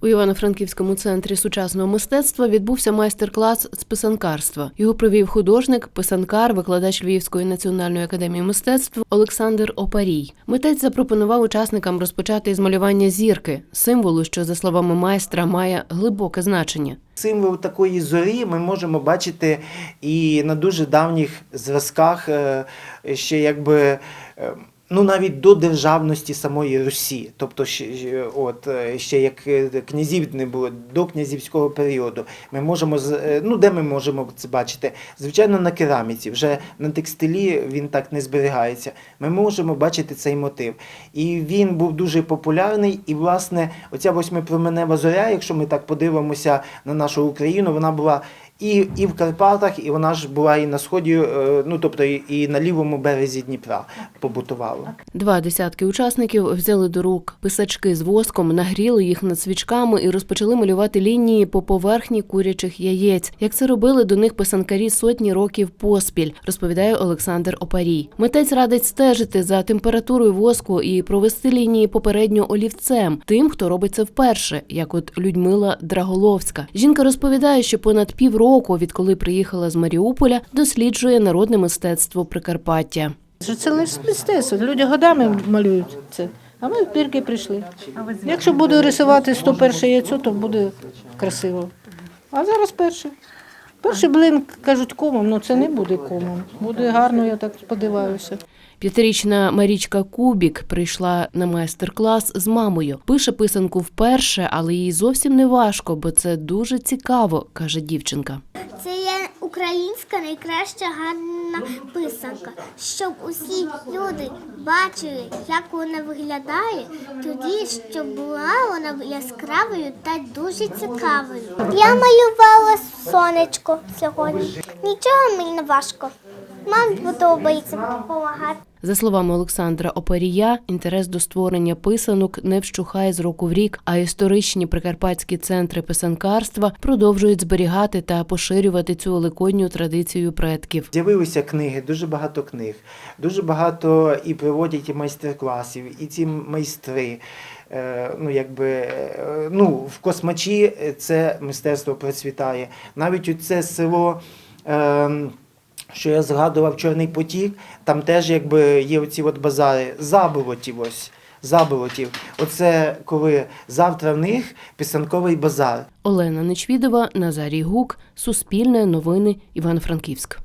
У Івано-Франківському центрі сучасного мистецтва відбувся майстер-клас з писанкарства. Його провів художник, писанкар, викладач Львівської національної академії мистецтв Олександр Опарій. Митець запропонував учасникам розпочати із малювання зірки, символу, що за словами майстра має глибоке значення. Символ такої зорі ми можемо бачити і на дуже давніх зразках, е, ще якби. Ну, навіть до державності самої Русі, тобто от, е, ще як е, князів не було, до князівського періоду. Ми можемо е, ну, де ми можемо це бачити? Звичайно, на кераміці. Вже на текстилі він так не зберігається. Ми можемо бачити цей мотив. І він був дуже популярний. І, власне, оця восьмипроменева зоря, якщо ми так подивимося на нашу Україну, вона була і, і в Карпатах, і вона ж була і на сході, е, ну тобто і, на лівому березі Дніпра побутувала. Два десятки учасників взяли до рук писачки з воском, нагріли їх над свічками і розпочали малювати лінії по поверхні курячих яєць. Як це робили до них писанкарі сотні років поспіль, розповідає Олександр Опарій. Митець радить стежити за температурою воску і провести лінії попередньо олівцем тим, хто робить це вперше, як от Людмила Драголовська. Жінка розповідає, що понад півроку, відколи приїхала з Маріуполя, досліджує народне мистецтво Прикарпаття. Це лише мистецтво. Люди годами малюють це. А ми тільки прийшли. Якщо буду рисувати 101 яйцо, то буде красиво. А зараз перше. Перший блин кажуть комом, але це не буде комом. Буде гарно, я так сподіваюся. П'ятирічна Марічка Кубік прийшла на майстер-клас з мамою. Пише писанку вперше, але їй зовсім не важко, бо це дуже цікаво, каже дівчинка. Це є українська найкраща гарна писанка. Щоб усі люди бачили, як вона виглядає, тоді щоб була вона яскравою та дуже цікавою. Я малювала сонечко сьогодні. Нічого мені не важко. Мамі подобається допомагати. За словами Олександра Опарія, інтерес до створення писанок не вщухає з року в рік, а історичні прикарпатські центри писанкарства продовжують зберігати та поширювати цю великодню традицію предків. З'явилися книги, дуже багато книг, дуже багато і проводять і майстер-класів, і ці майстри. Е, Ну, якби, е, ну, в космачі це мистецтво процвітає. Навіть оце село. ем, що я згадував Чорний потік, там теж якби є оці от базари, заболотів ось. Заболотів. Оце коли завтра в них писанковий базар. Олена Нечвідова, Назарій Гук, Суспільне новини, Івано-Франківськ.